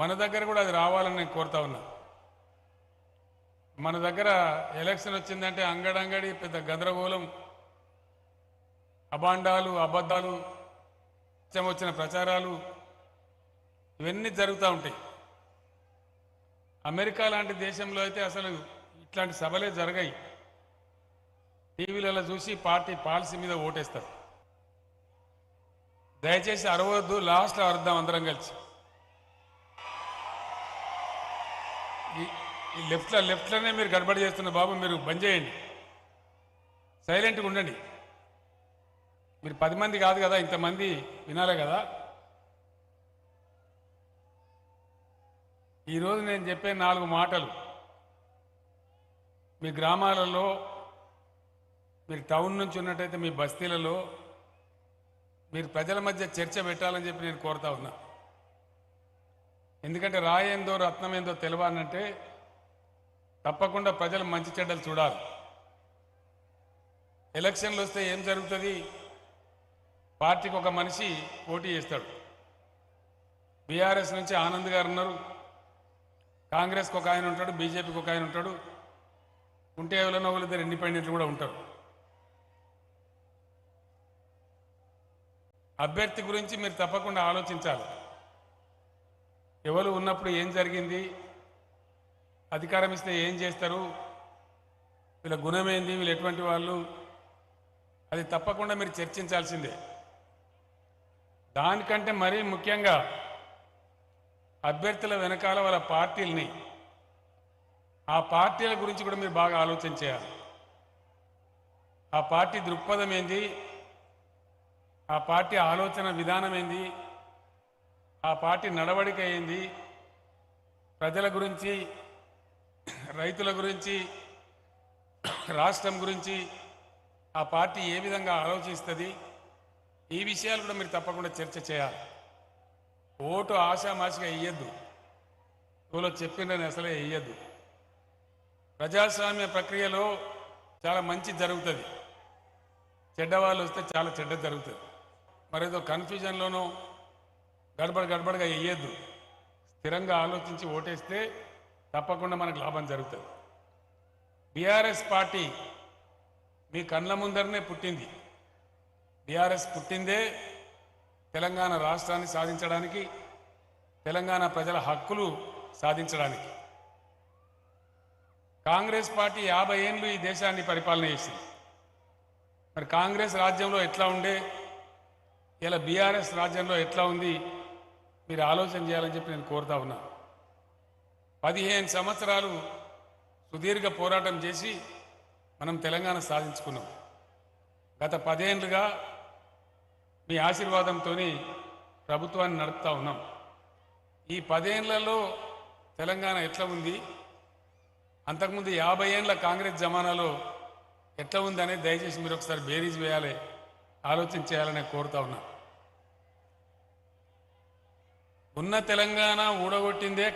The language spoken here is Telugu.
మన దగ్గర కూడా అది రావాలని నేను కోరుతా ఉన్నా. మన దగ్గర ఎలక్షన్ వచ్చిందంటే అంగడంగడి పెద్ద గందరగోళం అబాండాలు అబద్ధాలు ఇష్టం వచ్చిన ప్రచారాలు ఇవన్నీ జరుగుతూ ఉంటాయి. అమెరికా లాంటి దేశంలో అయితే అసలు ఇట్లాంటి సభలే జరగాయి. టీవీలలో చూసి పార్టీ పాలసీ మీద ఓటేస్తారు. దయచేసి అరవద్దు లాస్ట్లో అరుద్దాం అందరం కలిసి. లెఫ్ట్లో లెఫ్ట్లోనే మీరు గడబడి చేస్తున్న బాబు మీరు బంద్ చేయండి. సైలెంట్గా ఉండండి. మీరు పది మంది కాదు కదా ఇంతమంది వినాలే కదా. ఈరోజు నేను చెప్పే నాలుగు మాటలు. మీ గ్రామాలలో మీరు టౌన్ నుంచి ఉన్నట్టయితే మీ బస్తీలలో మీరు ప్రజల మధ్య చర్చ పెట్టాలని చెప్పి నేను కోరుతా ఉన్నా. ఎందుకంటే రాయేందో రత్నమేందో తెలియాలంటే తప్పకుండా ప్రజలు మంచి చెడ్డలు చూడాలి. ఎలక్షన్లు వస్తే ఏం జరుగుతుంది? పార్టీకి ఒక మనిషి పోటీ చేస్తాడు. బీఆర్ఎస్ నుంచి ఆనంద్ గారు ఉన్నారు. కాంగ్రెస్కి ఒక ఆయన ఉంటాడు బీజేపీకి ఒక ఆయన ఉంటాడు. ఉంటే ఎవరైనా వాళ్ళిద్దరు ఇండిపెండెంట్లు కూడా ఉంటారు. అభ్యర్థి గురించి మీరు తప్పకుండా ఆలోచించాలి. ఎవరు ఉన్నప్పుడు ఏం జరిగింది? అధికారం ఇస్తే ఏం చేస్తారు? వీళ్ళ గుణమేంది? వీళ్ళు ఎటువంటి వాళ్ళు? అది తప్పకుండా మీరు చర్చించాల్సిందే. దానికంటే మరీ ముఖ్యంగా అభ్యర్థుల వెనకాల వాళ్ళ పార్టీలని ఆ పార్టీల గురించి కూడా మీరు బాగా ఆలోచన చేయాలి. ఆ పార్టీ దృక్పథం ఏంది? ఆ పార్టీ ఆలోచన విధానం ఏంది? ఆ పార్టీ నడవడిక ఏంది? ప్రజల గురించి రైతుల గురించి రాష్ట్రం గురించి ఆ పార్టీ ఏ విధంగా ఆలోచిస్తుంది ఈ విషయాలు కూడా మీరు తప్పకుండా చర్చ చేయాలి. ఓటు ఆశామాషిగా ఇయ్యద్దు. ఎవరో చెప్పిండని అసలే వేయద్దు ప్రజాస్వామ్య ప్రక్రియలో చాలా మంచి జరుగుతుంది. చెడ్డవాళ్ళు వస్తే చాలా చెడ్డ జరుగుతుంది. మరేదో కన్ఫ్యూజన్లోనూ గడబడ గడబడగా వేయద్దు స్థిరంగా ఆలోచించి ఓటేస్తే తప్పకుండా మనకు లాభం జరుగుతుంది. బీఆర్ఎస్ పార్టీ మీ కళ్ళ ముందరనే పుట్టింది. బీఆర్ఎస్ పుట్టిందే తెలంగాణ రాష్ట్రాన్ని సాధించడానికి తెలంగాణ ప్రజల హక్కులు సాధించడానికి. కాంగ్రెస్ పార్టీ యాభై ఏళ్ళు ఈ దేశాన్ని పరిపాలన చేసింది. మరి కాంగ్రెస్ రాజ్యంలో ఎట్లా ఉండే ఇలా బీఆర్ఎస్ రాజ్యంలో ఎట్లా ఉంది మీరు ఆలోచన చేయాలని చెప్పి నేను కోరుతా ఉన్నాను పదిహేను సంవత్సరాలు సుదీర్ఘ పోరాటం చేసి మనం తెలంగాణ సాధించుకున్నాం. గత పదేళ్ళుగా మీ ఆశీర్వాదంతో ప్రభుత్వాన్ని నడుపుతా ఉన్నాం. ఈ పదేళ్ళలో తెలంగాణ ఎట్లా ఉంది? అంతకుముందు యాభై ఏండ్ల కాంగ్రెస్ జమానాలో ఎట్లా ఉంది అనేది దయచేసి మీరు ఒకసారి బేరీజ్ వేయాలి ఆలోచన చేయాలని కోరుతా ఉన్నా. ఉన్న తెలంగాణ ఊడగొట్టిందే